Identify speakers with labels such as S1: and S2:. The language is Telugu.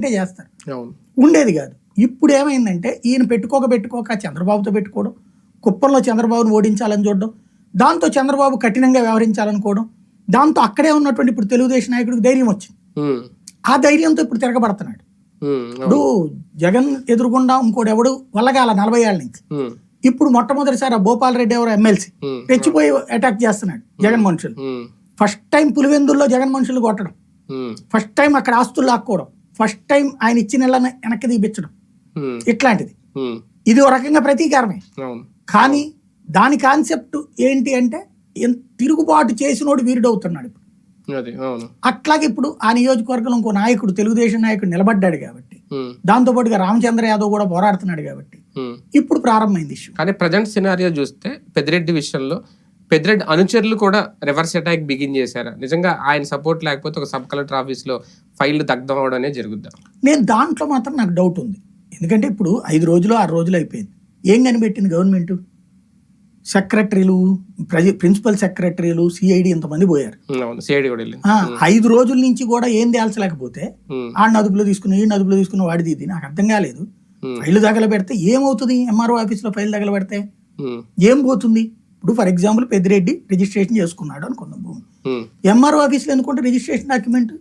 S1: అంటే చేస్తారు. ఉండేది కాదు. ఇప్పుడు ఏమైందంటే ఈయన పెట్టుకోక పెట్టుకోక చంద్రబాబుతో పెట్టుకోవడం కుప్పంలో చంద్రబాబును ఓడించాలని చూడడం దాంతో చంద్రబాబు కఠినంగా వ్యవహరించాలనుకోవడం దాంతో అక్కడే ఉన్నటువంటి ఇప్పుడు తెలుగుదేశం నాయకుడికి ధైర్యం వచ్చింది. ఆ ధైర్యంతో ఇప్పుడు తిరగబడుతున్నాడు. ఇప్పుడు జగన్ ఎదురుగుండా ఇంకోటి ఎవడు? వల్లగాల నలభై ఏళ్ళ నుంచి. ఇప్పుడు మొట్టమొదటిసారి ఆ భోపాల్ రెడ్డి ఎవరు ఎమ్మెల్సీ
S2: ఉమ్,
S1: రెచ్చిపోయి అటాక్ చేస్తున్నాడు జగన్ మనుషులు. ఫస్ట్ టైం పులివెందుల్లో జగన్ మనుషులు కొట్టడం. ఫస్ట్ టైం అక్కడ ఆస్తులు లాక్కోవడం. ఫస్ట్ టైం ఆయన ఇచ్చిన వెనక్కి తీపించడం ఇట్లాంటిది. ఇది ఓ రకంగా ప్రతీకారమే. కానీ దాని కాన్సెప్ట్ ఏంటి అంటే తిరుగుబాటు చేసినోడు వీరుడు అవుతున్నాడు ఇప్పుడు అట్లాగే ఇప్పుడు ఆ నియోజకవర్గంలో ఇంకో నాయకుడు తెలుగుదేశం నాయకుడు నిలబడ్డాడు కాబట్టి
S2: ఉమ్,
S1: దాంతోపాటుగా రామచంద్ర యాదవ్ కూడా పోరాడుతున్నాడు కాబట్టి. ఇప్పుడు ప్రారంభమైంది ఇష్యూ
S2: కానీ ప్రజెంట్ సినారియో చూస్తే పెద్దిరెడ్డి విషయంలో పెద్దిరెడ్డి అనుచరులు కూడా రివర్స్ అటాక్ బిగిన్ చేశారు. నిజంగా ఆయన సపోర్ట్ లేకపోతే ఒక సబ్ కలెక్టర్ ఆఫీస్లో ఫైల్ దగ్ధం అవడం అనేది జరుగుద్దాం.
S1: నేను దాంట్లో మాత్రం నాకు డౌట్ ఉంది. ఎందుకంటే ఇప్పుడు ఐదు రోజులు ఆరు రోజులు అయిపోయింది. ఏం కనిపెట్టింది గవర్నమెంట్ సెక్రటరీలు ప్రిన్సిపల్ సెక్రటరీలు సిఐడి ఇంతమంది పోయారు? ఆ, ఐదు రోజుల నుంచి కూడా ఏం తేల్చలేకపోతే
S2: ఉమ్,
S1: ఆడిని అదుపులో తీసుకుని ఈ అదుపులో తీసుకుని వాడిది ఇది నాకు అర్థం కాలేదు. ఫైల్ తగల పెడితే ఏమవుతుంది? ఎంఆర్ఓ ఆఫీస్లో ఫైల్ తగల పెడితే ఏం పోతుంది? ఇప్పుడు ఫర్ ఎగ్జాంపుల్ పెద్దిరెడ్డి రిజిస్ట్రేషన్ చేసుకున్నాడు అనుకుందాం. భూమి ఎంఆర్ఓ ఆఫీస్లో ఎందుకుంటే రిజిస్ట్రేషన్ డాక్యుమెంట్.